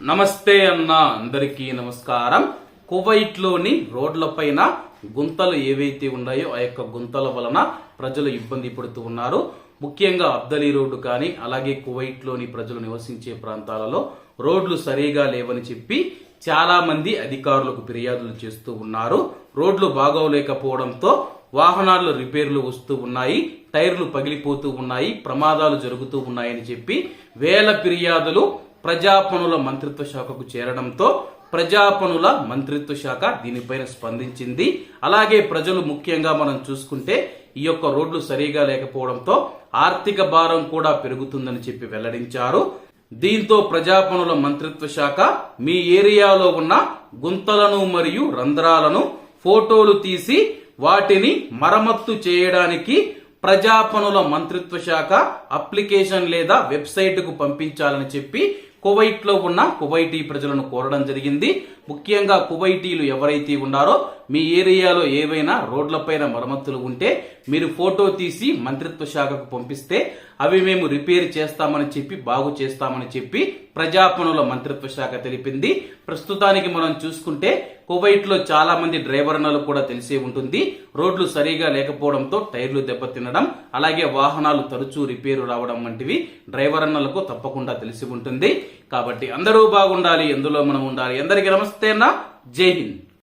నమస్తే అన్న అందరికీ నమస్కారం. కువైట్లోని రోడ్లపైన గుంతలు ఏవైతే ఉన్నాయో ఆ యొక్క గుంతల వలన ప్రజలు ఇబ్బంది పడుతూ ఉన్నారు. ముఖ్యంగా అబ్దలీ రోడ్డు కానీ అలాగే కువైట్లోని ప్రజలు నివసించే ప్రాంతాలలో రోడ్లు సరిగా లేవని చెప్పి చాలా మంది అధికారులకు ఫిర్యాదులు చేస్తూ ఉన్నారు. రోడ్లు బాగోలేకపోవడంతో వాహనాల్లో రిపేర్లు వస్తూ ఉన్నాయి టైర్లు పగిలిపోతూ ఉన్నాయి ప్రమాదాలు జరుగుతూ ఉన్నాయని చెప్పి వేల ఫిర్యాదులు ప్రజాపనుల మంత్రిత్వ శాఖకు చేరడంతో ప్రజాపనుల మంత్రిత్వ శాఖ దీనిపైన స్పందించింది. అలాగే ప్రజలు ముఖ్యంగా మనం చూసుకుంటే ఈ యొక్క రోడ్లు సరిగా లేకపోవడంతో ఆర్థిక భారం కూడా పెరుగుతుందని చెప్పి వెల్లడించారు. దీంతో ప్రజాపనుల మంత్రిత్వ శాఖ మీ ఏరియాలో ఉన్న గుంతలను మరియు రంధ్రాలను ఫోటోలు తీసి వాటిని మరమ్మత్తు చేయడానికి ప్రజాపనుల మంత్రిత్వ శాఖ అప్లికేషన్ లేదా వెబ్సైట్కు పంపించాలని చెప్పి కువైట్లో ఉన్న కువైటీ ప్రజలను కోరడం జరిగింది. ముఖ్యంగా కువైటీలు ఎవరైతే ఉన్నారో మీ ఏరియాలో ఏవైనా రోడ్లపైన మరమ్మతులు ఉంటే మీరు ఫోటో తీసి మంత్రిత్వ శాఖకు పంపిస్తే అవి మేము రిపేర్ చేస్తామని చెప్పి బాగు చేస్తామని చెప్పి ప్రజాపనుల మంత్రిత్వ శాఖ తెలిపింది. ప్రస్తుతానికి మనం చూసుకుంటే కువైట్లో చాలా మంది డ్రైవర్నలు కూడా తెలిసే ఉంటుంది. రోడ్లు సరిగా లేకపోవడంతో టైర్లు దెబ్బతినడం అలాగే వాహనాలు తరచూ రిపేరు రావడం వంటివి డ్రైవర్ అన్నలకు తప్పకుండా తెలిసి ఉంటుంది. కాబట్టి అందరూ బాగుండాలి ఎందులో మనం ఉండాలి. అందరికీ నమస్తే అన్న. జై హింద్.